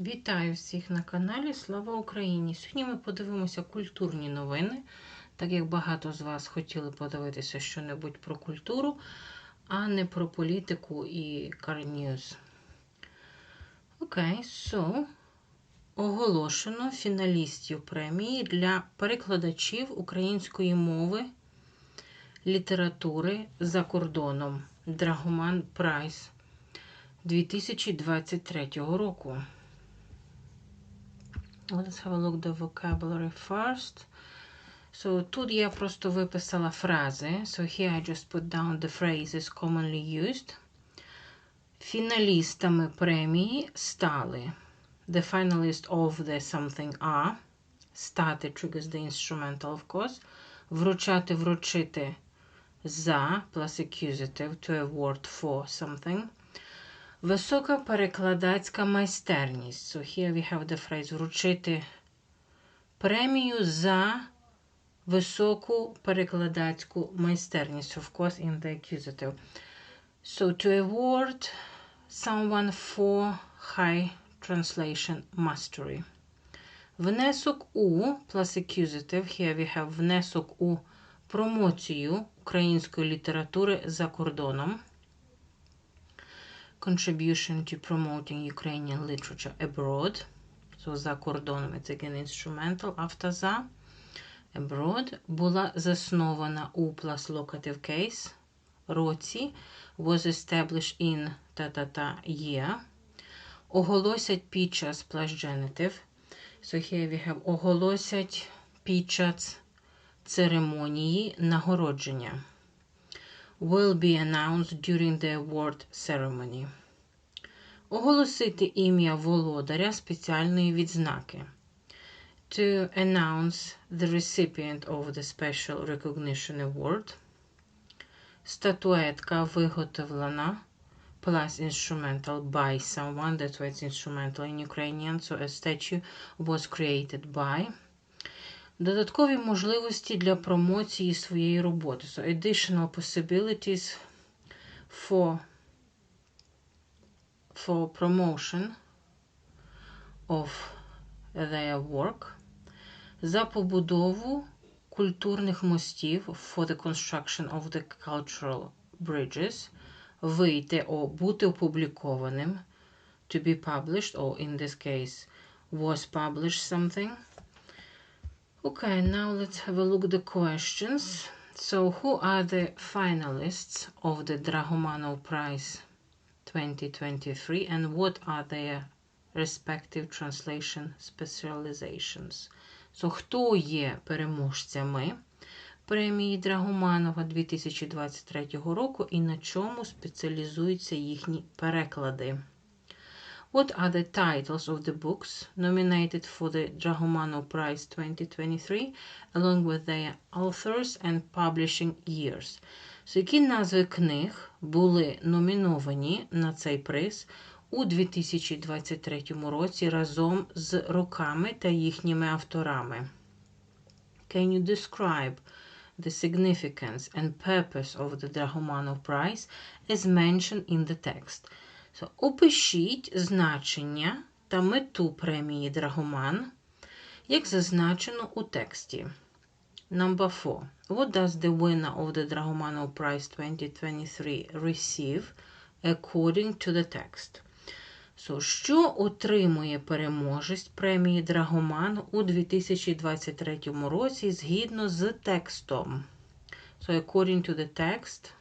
Вітаю всіх на каналі Слава Україні! Сьогодні ми подивимося культурні новини, так як багато з вас хотіли подивитися щось про культуру, а не про політику і карньюз. Окей, so, оголошено фіналістів премії для перекладачів української мови, літератури за кордоном Драгоман Прайс 2023 року. Let's have a look the vocabulary first. So, тут я просто виписала фрази. So here I just put down the phrases commonly used. Фіналістами премії стали The finalist of the something are. Стати triggers the instrumental, of course. Вручати, вручити за plus accusative to award for something. Висока перекладацька майстерність. So here we have the phrase вручити премію за високу перекладацьку майстерність. Of course, in the accusative. So to award someone for high translation mastery. Внесок у plus accusative. Here we have внесок у промоцію української літератури за кордоном contribution to promoting Ukrainian literature abroad. So за кордоном it's again instrumental. After за abroad була заснована у plus locative case році was established in та-та-та year. Оголосять під час plus genitive. So here we have оголосять під час церемонії нагородження will be announced during the award ceremony. Оголосити ім'я володаря спеціальної відзнаки. To announce the recipient of the special recognition award. Статуетка виготовлена plus instrumental by someone. That's why it's instrumental in Ukrainian. So a statue was created by. Додаткові можливості для промоції своєї роботи. So additional possibilities for, for promotion of their work. За побудову культурних мостів for the construction of the cultural bridges. Вийти о бути опублікованим. To be published, or in this case, was published something. Okay, now let's have a look at the questions. So, who are the finalists of the Dragomanov Prize 2023 and what are their respective translation specializations? So, хто є переможцями премії Драгоманова 2023 року і на чому спеціалізуються їхні переклади? What are the titles of the books nominated for the Dragomanov Prize 2023, along with their authors and publishing years? So, які назви книг були номіновані на цей приз у 2023 році разом з роками та їхніми авторами? Can you describe the significance and purpose of the Dragomanov Prize as mentioned in the text? Опишіть значення та мету премії Драгоман, як зазначено у тексті. Number 4. What does the winner of the Dragomanov Prize 2023 receive according to the text? So, що отримує переможець премії Драгоман у 2023 році згідно з текстом? So, according to the text,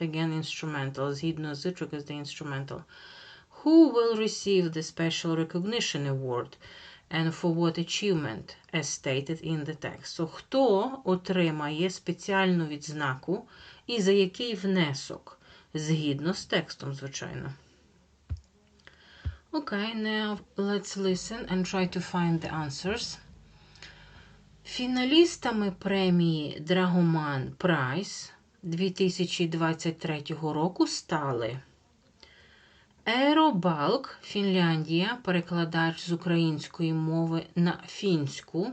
again instrumental, згідно з because the instrumental. Who will receive the special recognition award and for what achievement, as stated in the text? So, хто отримає спеціальну відзнаку і за який внесок? Згідно з текстом, звичайно. Okay, now let's listen and try to find the answers. Фіналістами премії Драгоман Прайс 2023 року стали Еробалк, Фінляндія, перекладач з української мови на фінську,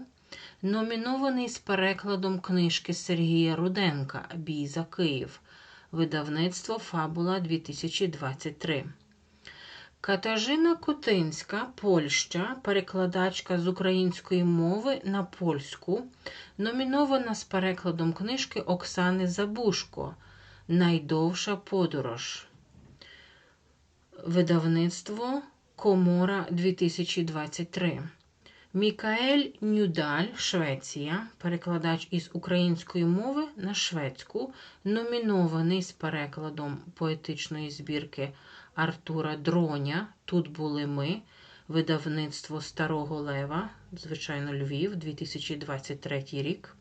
номінований з перекладом книжки Сергія Руденка Бій за Київ, видавництво Фабула 2023. Катажина Котинська, Польща, перекладачка з української мови на польську, номінована з перекладом книжки Оксани Забушко Найдовша подорож. Видавництво Комора 2023. Мікаель Нюдаль, Швеція, перекладач із української мови на шведську, номінований з перекладом поетичної збірки Артура Дроня. Тут були ми, видавництво Старого Лева, звичайно, Львів, 2023 рік.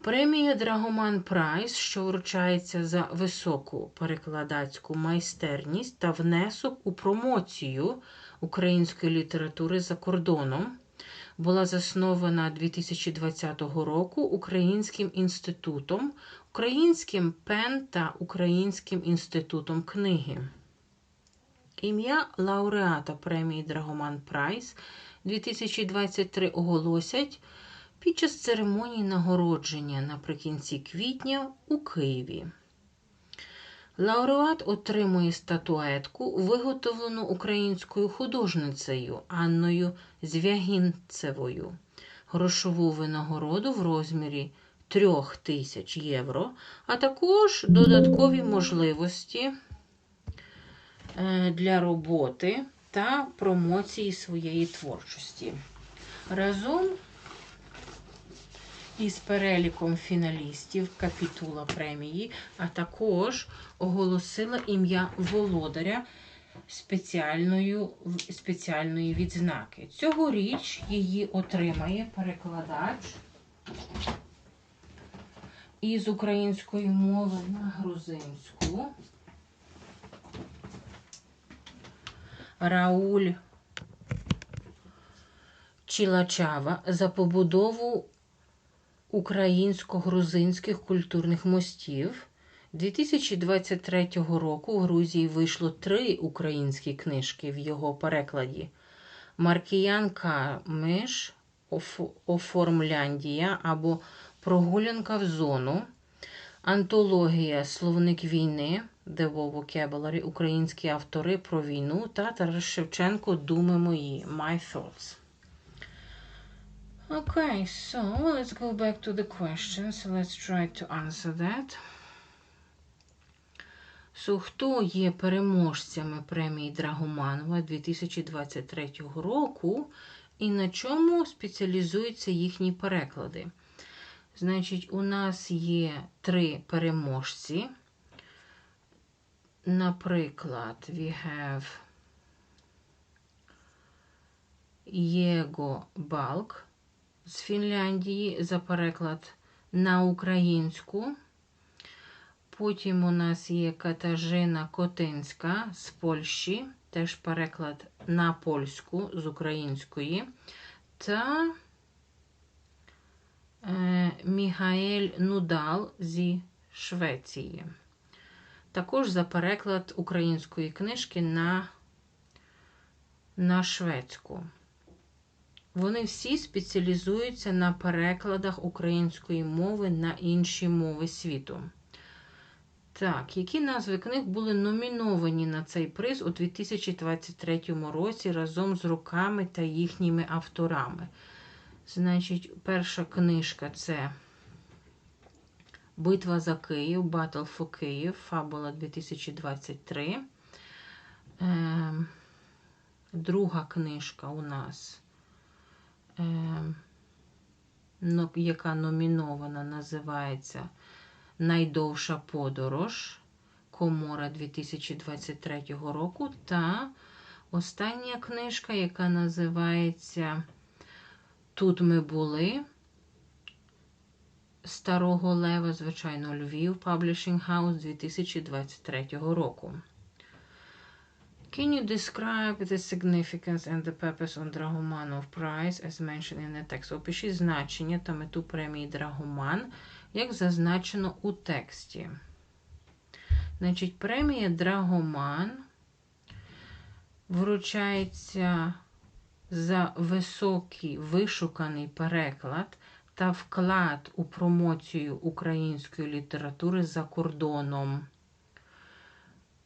Премія Драгоман Прайс, що вручається за високу перекладацьку майстерність та внесок у промоцію української літератури за кордоном, була заснована 2020 року Українським інститутом, Українським ПЕН та Українським інститутом книги. Ім'я лауреата премії Драгоман Прайс 2023 оголосять під час церемонії нагородження наприкінці квітня у Києві. Лауреат отримує статуетку, виготовлену українською художницею Анною Звягінцевою, грошову винагороду в розмірі 3 тисяч євро, а також додаткові можливості для роботи та промоції своєї творчості. Разом із переліком фіналістів капітула премії, а також оголосила ім'я володаря спеціальної, спеціальної відзнаки. Цьогоріч її отримає перекладач із української мови на грузинську. Рауль Чілачава за побудову українсько-грузинських культурних мостів. 2023 року в Грузії вийшло три українські книжки в його перекладі: Маркіян Камиш, Оформляндія або Прогулянка в зону, Антологія Словник війни, The War Vocabulary, Українські автори про війну та Тарас Шевченко Думи мої. My Thoughts. Okay, so let's go back to the questions. Let's try to answer that. So, хто є переможцями премії Драгоманова 2023 року і на чому спеціалізуються їхні переклади? Значить, у нас є три переможці. Наприклад, we have Єго Балк з Фінляндії за переклад на українську. Потім у нас є Катажина Котинська з Польщі, теж переклад на польську з української. Та е, Мігаель Нудал зі Швеції. Також за переклад української книжки на, на шведську. Вони всі спеціалізуються на перекладах української мови на інші мови світу. Так, які назви книг були номіновані на цей приз у 2023 році разом з руками та їхніми авторами? Значить, перша книжка це Битва за Київ, Battle for Київ, Фабула 2023. Е, друга книжка у нас Е, яка номінована, називається Найдовша подорож Комора 2023 року. Та остання книжка, яка називається Тут ми були. Старого Лева, звичайно, Львів Publishing House 2023 року. Can you describe the significance and the purpose of Dragomanov Prize as mentioned in the text? Опишіть значення та мету премії Драгоман, як зазначено у тексті. Значить, премія Драгоман вручається за високий вишуканий переклад та вклад у промоцію української літератури за кордоном.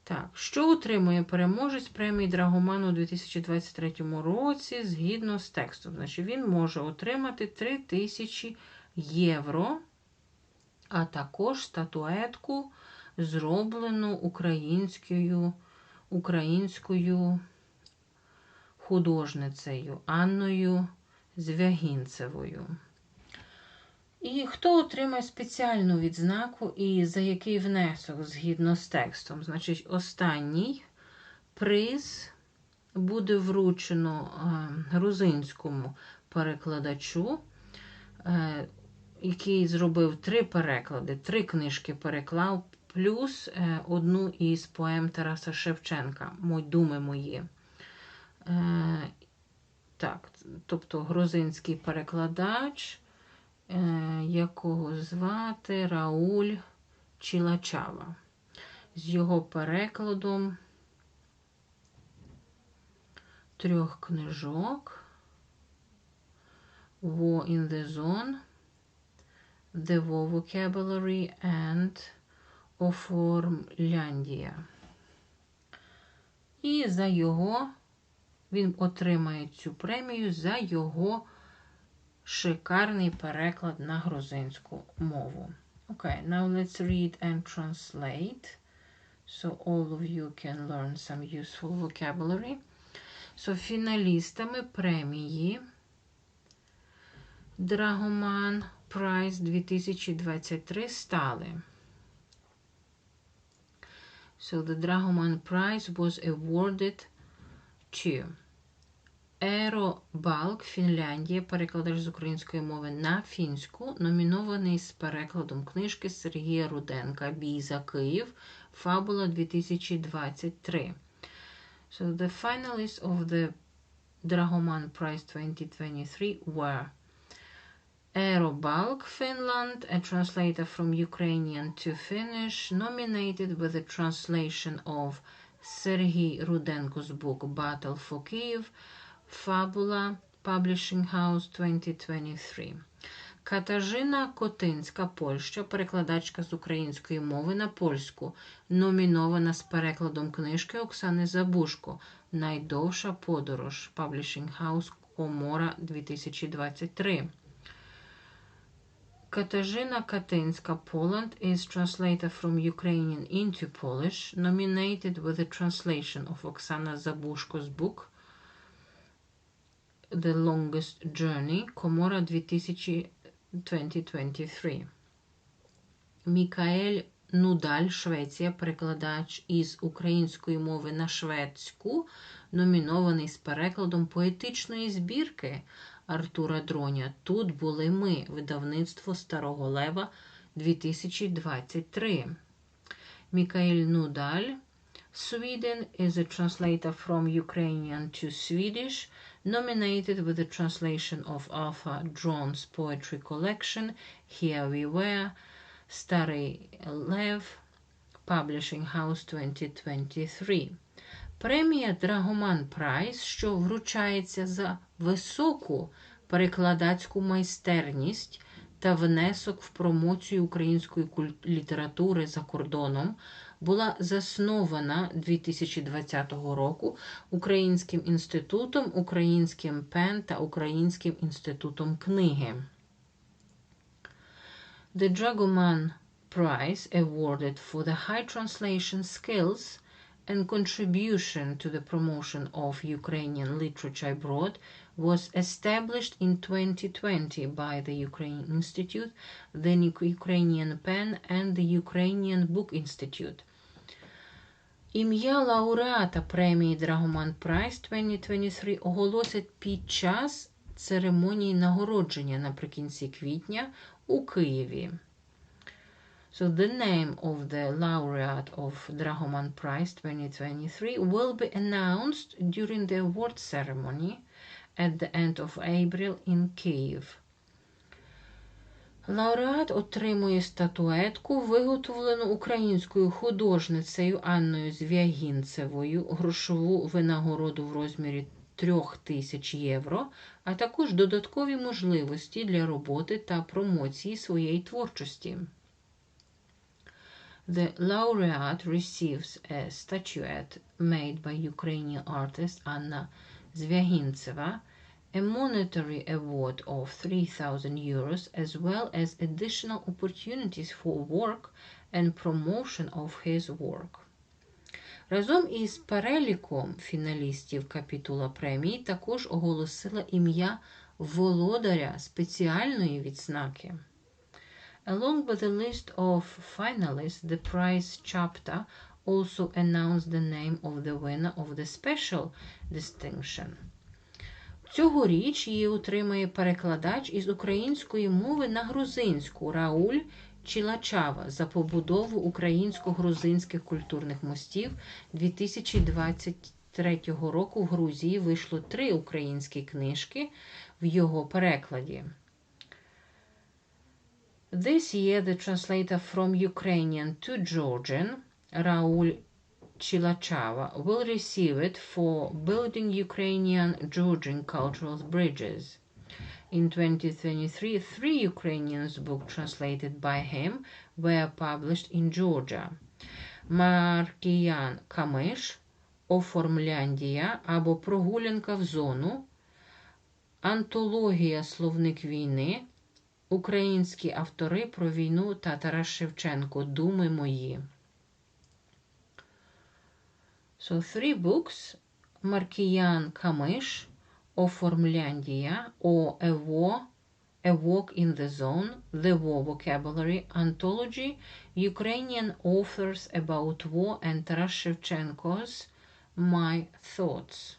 Так, що отримує переможець премії Драгоман у 2023 році згідно з текстом? Значить, він може отримати 3000 євро, а також статуетку, зроблену українською українською художницею Анною Звягінцевою. І хто отримає спеціальну відзнаку і за який внесок згідно з текстом? Значить, останній приз буде вручено е, грузинському перекладачу, е, який зробив три переклади, три книжки переклав, плюс е, одну із поем Тараса Шевченка, Мой думи мої. Так, тобто грузинський перекладач. Е, якого звати Рауль Чілачава. З його перекладом трьох книжок War in the Zone, The War Vocabulary and Оформляндія. І за його він отримає цю премію за його шикарний переклад на грузинську мову. Okay, now let's read and translate. So all of you can learn some useful vocabulary. So, фіналістами премії Драгоман Prize 2023 стали. So the Dragoman Prize was awarded to Еро Балк, Фінляндія, перекладач з української мови на фінську, номінований з перекладом книжки Сергія Руденка Бій за Київ, Фабула 2023. So the finalists of the Dragoman Prize 2023 were Eero Balk, Finland, a translator from Ukrainian to Finnish, nominated with the translation of Sergei Rudenko's book Battle for Kyiv, Фабула Publishing House 2023. Катажина Котинська, Польща, перекладачка з української мови на польську, номінована з перекладом книжки Оксани Забушко. Найдовша подорож Publishing House Комора 2023. Katarzyna Katyńska, Poland, is translated from Ukrainian into Polish, nominated with the translation of Oksana Zabushko's book The Longest Journey, Комора 2023. Мікаель Нудаль, Швеція, перекладач із української мови на шведську, номінований з перекладом поетичної збірки Артура Дроня. Тут були ми, видавництво Старого Лева 2023. Мікаель Нудаль. Sweden is a translator from Ukrainian to Swedish nominated with the translation of Arthur Drone's poetry collection, Here We Were, Старий Лев, Publishing House 2023. Премія Драгоман Прайс, що вручається за високу перекладацьку майстерність та внесок в промоцію української літератури за кордоном, була заснована 2020 року Українським інститутом, Українським ПЕН та Українським інститутом книги. The Dragoman Prize awarded for the high translation skills and contribution to the promotion of Ukrainian literature abroad was established in 2020 by the Ukraine Institute, the Ukrainian PEN, and the Ukrainian Book Institute. Ім'я лауреата премії Драгоман Прайс 2023 оголосять під час церемонії нагородження наприкінці квітня у Києві. So the name of the laureate of Dragoman Prize 2023 will be announced during the award ceremony at the end of April in Kyiv. Лауреат отримує статуетку, виготовлену українською художницею Анною Звягінцевою, грошову винагороду в розмірі 3 тисяч євро, а також додаткові можливості для роботи та промоції своєї творчості. The laureate receives a statuette made by Ukrainian artist Anna Zvyagintseва, a monetary award of 3,000 euros, as well as additional opportunities for work and promotion of his work. Разом із переліком фіналістів капітула премії також оголосила ім'я володаря спеціальної відзнаки. Along with the list of finalists, the prize chapter also announced the name of the winner of the special distinction. Цьогоріч її отримає перекладач із української мови на грузинську Рауль Чілачава за побудову українсько-грузинських культурних мостів 2023 року в Грузії вийшло три українські книжки в його перекладі. This year, the translator from Ukrainian to Georgian, Raul Chilachava, will receive it for building Ukrainian Georgian cultural bridges. In 2023, three Ukrainian books translated by him were published in Georgia. Маркіян Камиш, Оформляндія або Прогулянка в зону, Антологія Словник війни, Українські автори про війну та Тарас Шевченко Думи мої. So three books, Markian Kamish, O Formlandia, O A War, A Walk in the Zone, The War Vocabulary Anthology, Ukrainian Authors About War and Taras Shevchenko's My Thoughts.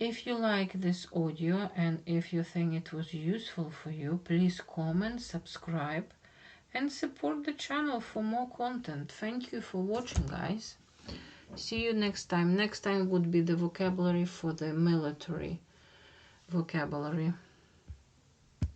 If you like this audio and if you think it was useful for you, please comment, subscribe, and support the channel for more content. Thank you for watching, guys. See you next time. Next time would be the vocabulary for the military vocabulary.